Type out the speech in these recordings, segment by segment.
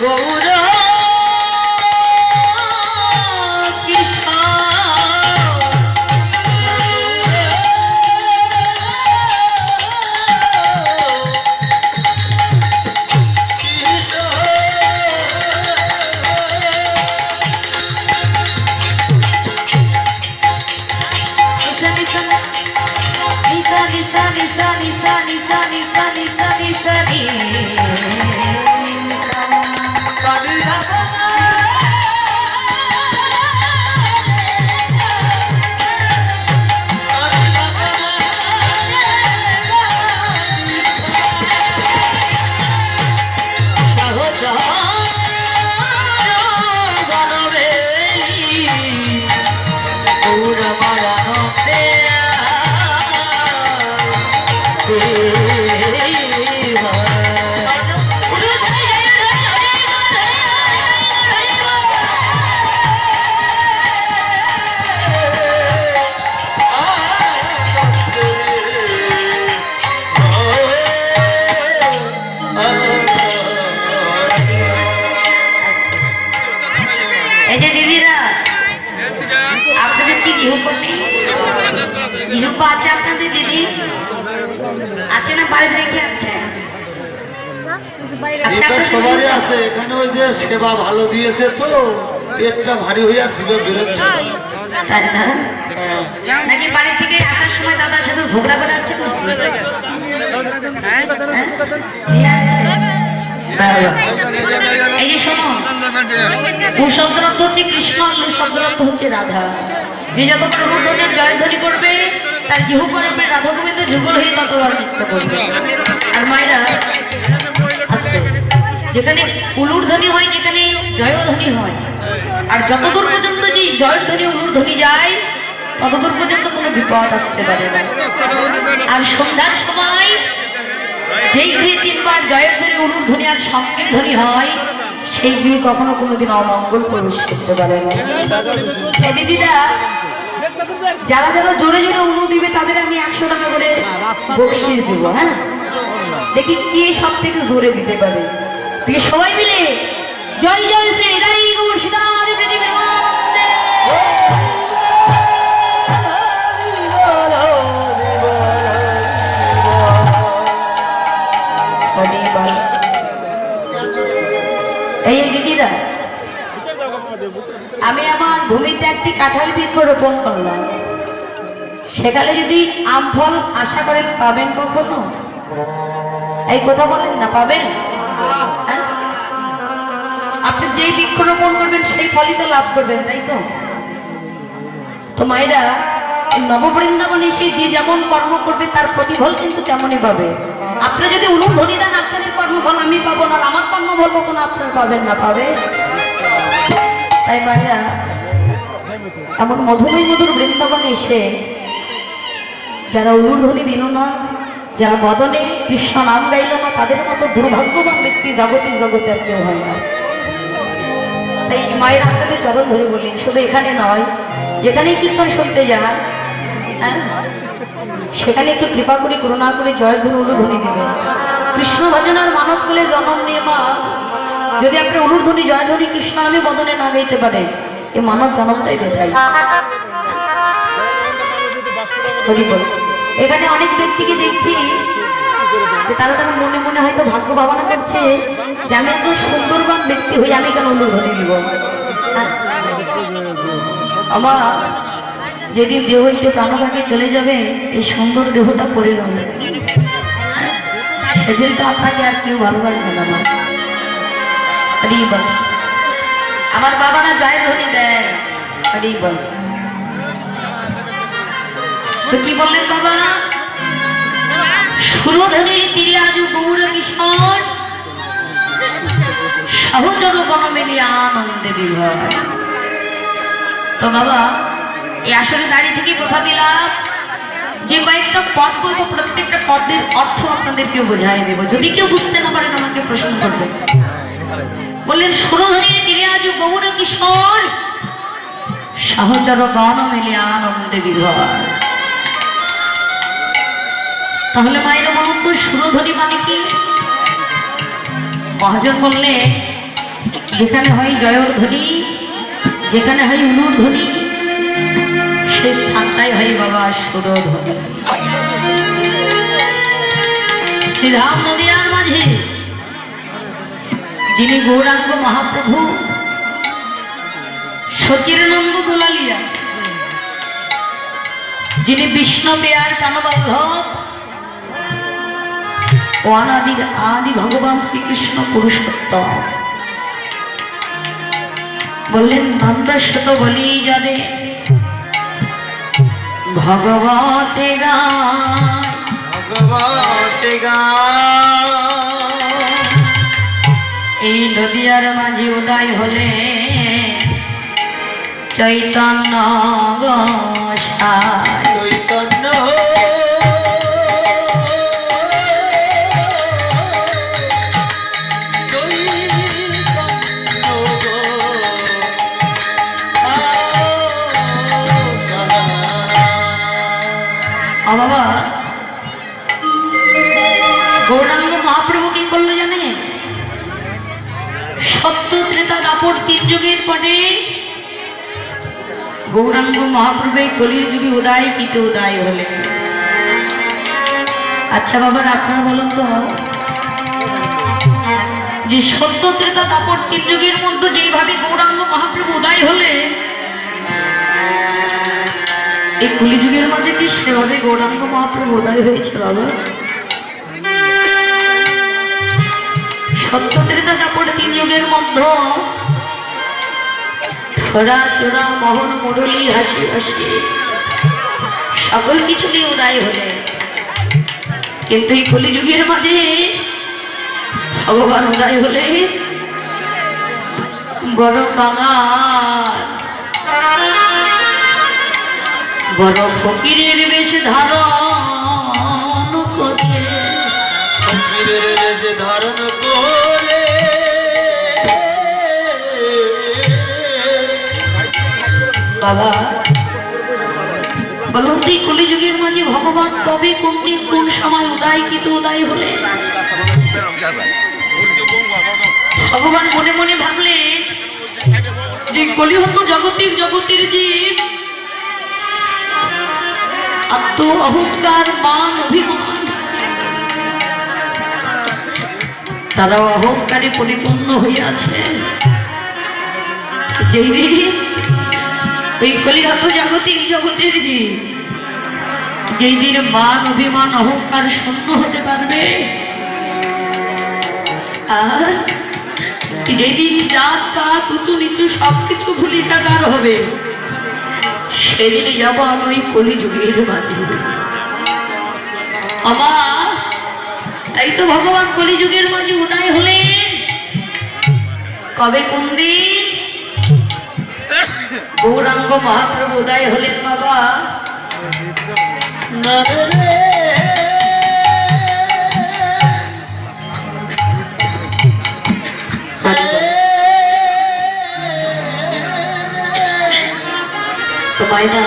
গৌর এটা সবারই আছে এখানে ওই যে সেবা ভালো দিয়েছে তো পেটটা ভারী হয়ে আর দিবে বেরোচ্ছে না। তাই না হ্যাঁ। নাকি বাড়ি থেকে আসার সময় দাদার সাথে ঝগড়া করে আসছে তো? হ্যাঁ? এই যে শোনো হচ্ছে কৃষ্ণ আর হচ্ছে রাধা যে যত প্রবর্তনের জয়ধ্বনি করবে তার গৃহ করবে রাধা গোবিন্দ যুগল হয়ে ততবার নৃত্য করবে আর মায়েরা যেখানে উলুর ধ্বনি হয়, যেখানে জয়ধ্বনি হয়। আর যতদূর পর্যন্ত যে জয়ের ধ্বনি উলুর ধ্বনি যায়, ততদূর পর্যন্ত কোনো বিপদ আসতে পারে না। আর সন্ধ্যার সময় যেই গৃহে তিনবার জয়ের ধ্বনি, উলুর ধ্বনি আর শঙ্কের ধ্বনি হয়, সেই গৃহে কখনো কোনোদিন অমঙ্গল প্রবেশ করতে পারে না। এ দিদিরা যারা যারা জোরে জোরে উলু দিবে, তাদের আমি একশো টাকা করে বকশিস দিব হ্যাঁ? দেখি কে সব থেকে জোরে দিতে পারে। তুই সবাই মিলে জয় জয় শ্রী হৃদয় গৌর দিদিরা, আমি আমার ভূমিতে একটি কাঁঠাল বৃক্ষ রোপণ করলাম। সেখানে যদি আম, ফল আশা করেন পাবেন কখনো? এই কথা বলেন না, পাবেন? আপনি যেই বৃক্ষ রোপণ করবেন, সেই ফলই তো লাভ করবেন, তাই তো? তো মায়েরা নববৃন্দাবনে এসে যে যেমন কর্ম করবে, তার প্রতিফল কিন্তু তেমনই পাবে। আপনি যদি অনুধ্বনি দেন আপনাদের কর্মফল আমি পাবো না আমার কর্মফল কখনো আপনার পাবেন না, পাবে? তাই মায়েরা, এমন মধুময় মধুর বৃন্দাবনে এসে, যারা উলুধ্বনি দিল না, যারা বদনে কৃষ্ণ নাম গাইল না, তাদের মতো দুর্ভাগ্যবান ব্যক্তি জগতে জগতে আর কেউ হয় না। তাই মায়ের আপনাদের চরণ ধরে বলি শুধু এখানে নয়, যেখানেই কীর্তন শুনতে যান হ্যাঁ সেখানে একটু কৃপা করে, করুণা করে জয়ধ্বনি উলুধ্বনি দেবেন। কৃষ্ণ ভজনার মানব কুলে জন্ম নিয়ে মা। যদি আপনি উলুধ্বনি জয়ধ্বনি কৃষ্ণ নামে বদনে না গাইতে পারে এই মানব জনমটাই বেথাই বল। এখানে অনেক ব্যক্তিকে দেখছি যে তারা তারা মনে মনে হয়তো ভাগ্য ভাবনা করছে যে আমি একজন সুন্দরবান ব্যক্তি হয়ে আমি কেন অনুভূতি দিব? হ্যাঁ? আমার যেদিন দেহ হইতে প্রাণভাগে চলে যাবে, এই সুন্দর দেহটা পড়ে রবে সেদিন তো আপনাকে আর কেউ ভালোবাসবে না আমার বাবারা যায় ধনী দেয়। তো কি বললেন বাবা? সুরধনের তীরে আজ গৌর কিশোর। সহজর গণ মিলিয়ে আনন্দে বিভর তো বাবা, এই আসলে দাঁড়িয়ে থেকে কথা দিলাম যে কয়েকটা পদ বলব, প্রত্যেকটা পদের অর্থ আপনাদেরকে বোঝাই দেবো যদি কেউ বুঝতে না পারেন, আমাকে প্রশ্ন করবেন বললেন সুরধনের তীরে আজ গৌর কিশোর সহচর গণ মিলে আনন্দে বিভর। তাহলে মায়ের মহত্ব সুরধ্বনি মানে কি? মহাজন বললে যেখানে হয় জয়র ধ্বনি যেখানে হয় উনুর ধ্বনি সেই স্থানটাই হয় বাবা সুরধ্বনি। শ্রীরাম নদিয়ার মাঝে, যিনি গৌরাঙ্গ মহাপ্রভু সচিরানন্দ দুলালিয়া যিনি বিষ্ণু পেয়ার প্রাণবল্লভ ও অনাদির আদি ভগবান শ্রীকৃষ্ণ পুরুষোত্তম। বললেন নন্দশত বলি যাবে। ভগবতে গা ভগবতে এই নদিয়ার মাঝে উদয় হলে চৈতন্য গোসাই বাবা। গৌরাঙ্গ মহাপ্রভু কি করল জানেন সত্য ত্রেতা দাপট তিন যুগের পরে গৌরাঙ্গ মহাপ্রভু কলির যুগে উদয় কিতে উদয় হলে। আচ্ছা বাবার আপনারা বলুন তো। যে সত্য ত্রেতা দাপট তিন যুগের মধ্যে যেইভাবে গৌরাঙ্গ মহাপ্রভু উদয় হলে এই কলিযুগের মাঝে কি সেভাবে গৌরাঙ্গ মহাপ্রভু উদয় হয়েছে বাবা? তিন যুগের ধরা, চোরা, মোহন হাসি হাসি। সকল কিছু নিয়ে উদয় হলে। কিন্তু এই কলিযুগের মাঝে ভগবান উদয় হলে বড় বাঙাল। বড় ফকিরের বেশ ধারণ করে। ফকিরের বেশে ধারণ করে। বাবা বলুন কলিযুগের মাঝে ভগবান তবে কোন দিন কোন সময় উদয় কিন্তু উদয় হলে? ভগবান মনে মনে ভাবলেন যে কলিহত জগতের জগতের জীব আত্ম অহংকার, মান অভিমান। তারা অহংকারে পরিপূর্ণ হইয়াছে। যেই এই কলিহত জাগতিক জগতের জীব, যেই দিন মান অভিমান, অহংকার শূন্য হতে পারবে, আর যেদিন জাত পাত, উঁচু নিচু সবকিছু ভুলিকাগার হবে সেদিনে যাব আমি ওই কলিযুগের মাঝে। আমার তাই তো ভগবান কলিযুগের মাঝে উদয় হলেন কবে কোন দিন? গৌরাঙ্গ মহাপ্রভু উদয় হলেন বাবা। রে রে।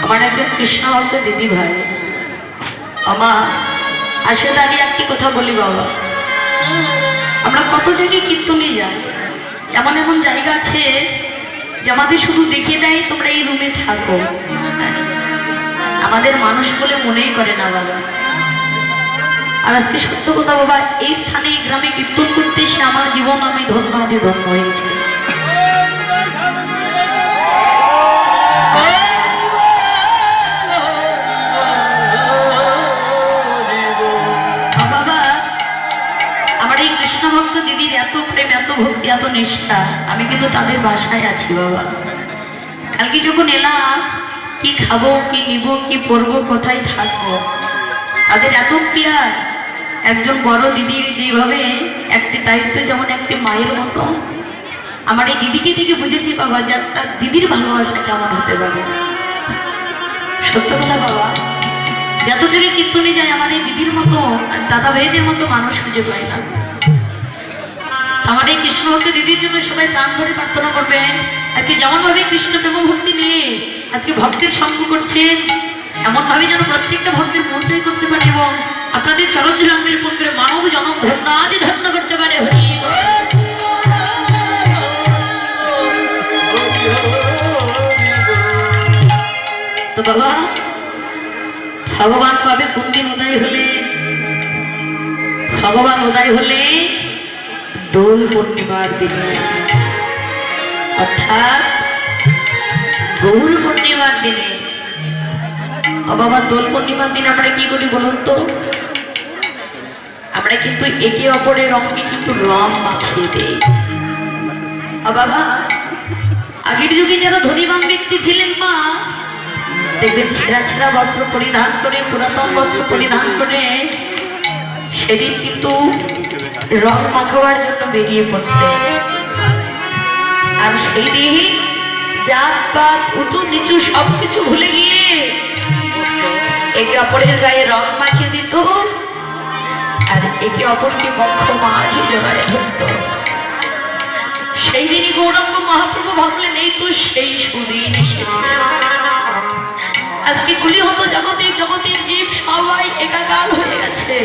তো আমার একজন কৃষ্ণ ভক্ত দিদি ভাই। আমার আসে দাঁড়িয়ে একটি কথা বলি বাবা? আমরা কত জায়গায় কীর্তনে যাই। এমন এমন জায়গা আছে যে আমাদের শুধু দেখে দেয় তোমরা এই রুমে থাকো। আমাদের মানুষ বলে মনেই করে না বাবা। আর আজকে সত্য কথা বাবা, এই স্থানে, এই গ্রামে কীর্তন করতে এসে আমার জীবন আমি ধন্য আদি ধন্য হয়েছে। আমার কৃষ্ণ ভক্ত দিদির এত প্রেম, এত ভক্তি, এত নিষ্ঠা, আমি কিন্তু তাদের বাসায় আছি, বাবা। কালকে যখন এলাম, কি খাব, কি নিব, কি পরবো, কোথায় থাকব? তাদের এত প্রিয়ার একজন বড় দিদির যেভাবে একটি দায়িত্ব, যেমন একটি মায়ের মতো আমার এই দিদিকে দেখে বুঝেছি, বাবা, যে একটা দিদির ভালোবাসা কেমন হতে পারে। সত্য কথা, বাবা। যত জায়গায় কীর্তনে যায়, আমার এই দিদির মতো দাদা ভাইদের মতো মানুষ খুঁজে পায় না। আমার এই কৃষ্ণ ভক্ত দিদির জন্য সবাই প্রাণ ভরে প্রার্থনা করবেন। আজকে যেমনভাবে কৃষ্ণ প্রেম ভক্তি নিয়ে আজকে ভক্তের সঙ্গ করছেন, এমনভাবে যেন প্রত্যেকটা ভক্তের মনটাই করতে পারে এবং আপনাদের চলচ্চিত্রের পূর্বে মানব জনম ধন্যাদি ধন্য করতে পারে। তো বাবা, ভগবান পাবে কোন দিন উদয় হলে, ভগবান উদয় হলে দোল পূর্ণিমার দিনে। অর্থাৎ গৌর পূর্ণিমার দিনে। বাবা, দোল পূর্ণিমার দিন আমরা কি করি বলুন তো? আমরা কিন্তু একে অপরের রঙকে কিন্তু রং মাখিয়ে দেই। বাবা, আগের যুগে যারা ধনীবান ব্যক্তি ছিলেন মা, দেখবেন ছেঁড়া ছেঁড়া বস্ত্র পরিধান করে, পুরাতন বস্ত্র পরিধান করে সেদিন কিন্তু রং মাখাবার জন্য বেরিয়ে পড়তেন আর সেই দিন জাত পাত, উঁচু নিচু সবকিছু ভুলে গিয়ে একে অপরের গায়ে রং মাখিয়ে দিত আর একে অপরকে বক্ষ মাঝে জোড়ায় ধরত সেই দিনই গৌরাঙ্গ মহাপ্রভু ভাবলেন, এই তো সেই সুদিন এসেছে। আজকে গুলি হতো জগতে, জগতের জীব সবাই একাকার হয়ে গেছে।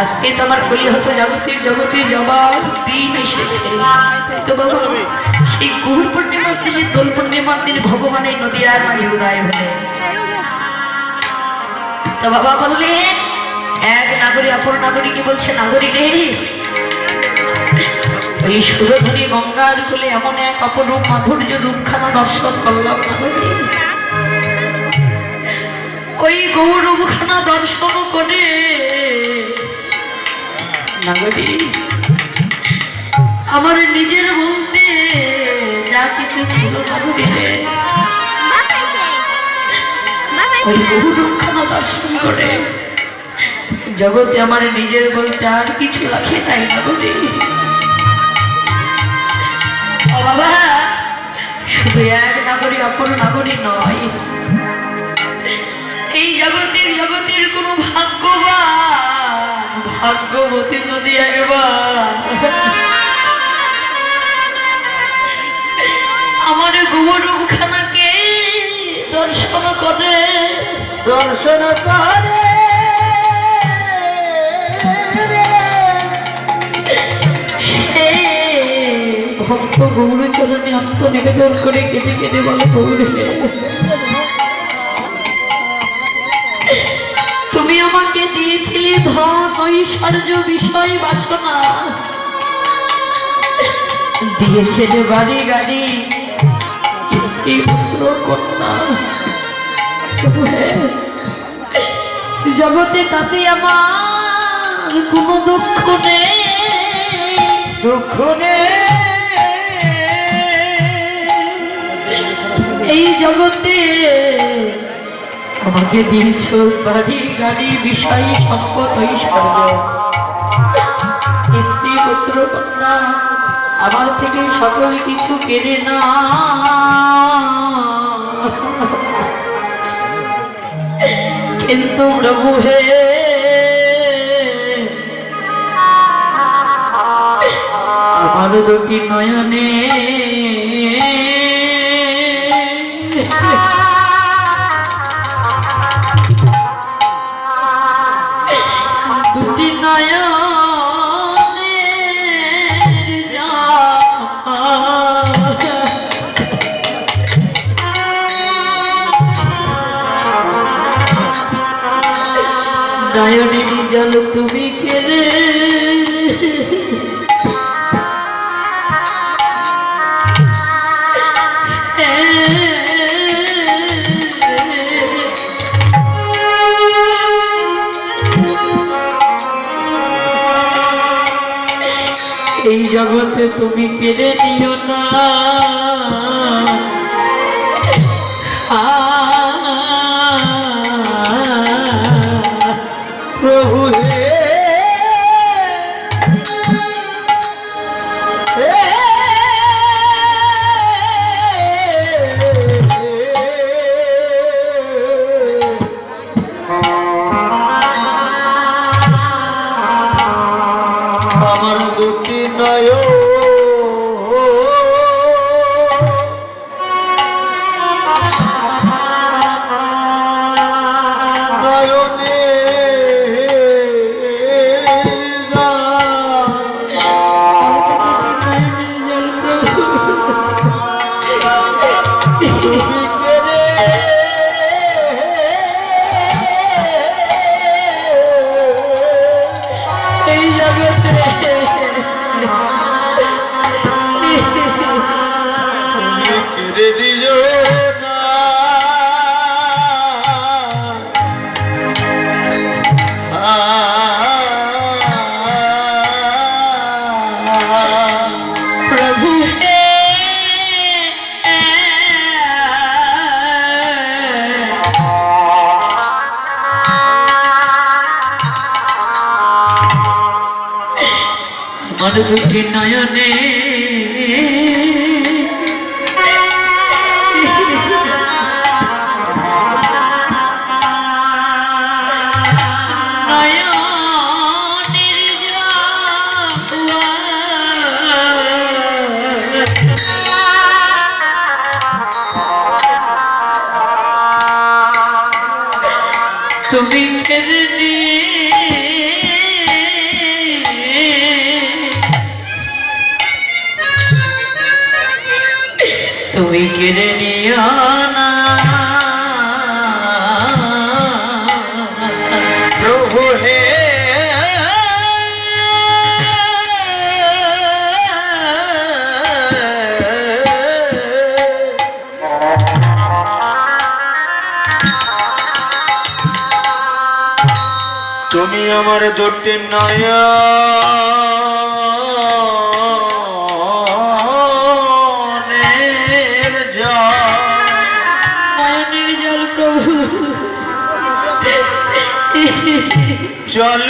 আজকে তোমার কলি হতো জগতের জগতে জবাব দিন এসেছে। সেই গুরু পূর্ণিমার দিনে, দোল পূর্ণিমার দিনে ভগবানের নদীয়ার মাঝে উদয় হলে তো বাবা বললেন, এক নাগরী, অপর নাগরীকে বলছে? নাগরী রে ওই সুরধনী গঙ্গার কোলে এমন এক অপরূপ মাধুর্য রূপখানা দর্শন করলাম নাগরী। ওই গৌরবখানা দর্শন করে নাগরী। আমার নিজের বলতে যা কিছু ছিল নাগরী ওই গৌরবখানা দর্শন করে জগতে আমার নিজের বলতে আর কিছু রাখে নাই নাগরী। বাবা শুধু এক নাগরী অপর নাগরী নয়। এই জগতের জগতের কোন ভাগ্যবান ভাগ্যবতী যদি একবার। আমার গোবরখানাকে দর্শন করে। দর্শন করে। ভক্ত গৌরচরণে আত্ম নিবেদন করে কেটে কেটে বলে গৌরে ধন ঐশ্বর্য বিষয় বাসনা। দিয়েছিলে বাড়ি গাড়ি স্ত্রী পুত্র কন্যা। জগতে তাতে আমার কোনো দুঃখ নেই। দুঃখ নেই। এই জগতে আমাকে দিয়েছ বাড়ি গাড়ি বিষয়, সম্পদ, ঐশ্বর্য। স্ত্রী, পুত্র, কন্যা, আমার থেকে সকল কিছু কেড়ে না কিন্তু প্রভু হে, আমার দুটি নয়নে জল তুমি কেড়ে এই জগতে তুমি কেড়ে নিও না? তুমি কেড়ে আমার দুটি নয়নে। তুমি কেড়ে তুমি কেড়ে নিও না। প্রভু হে। তুমি আমার দুটি নয়নের চল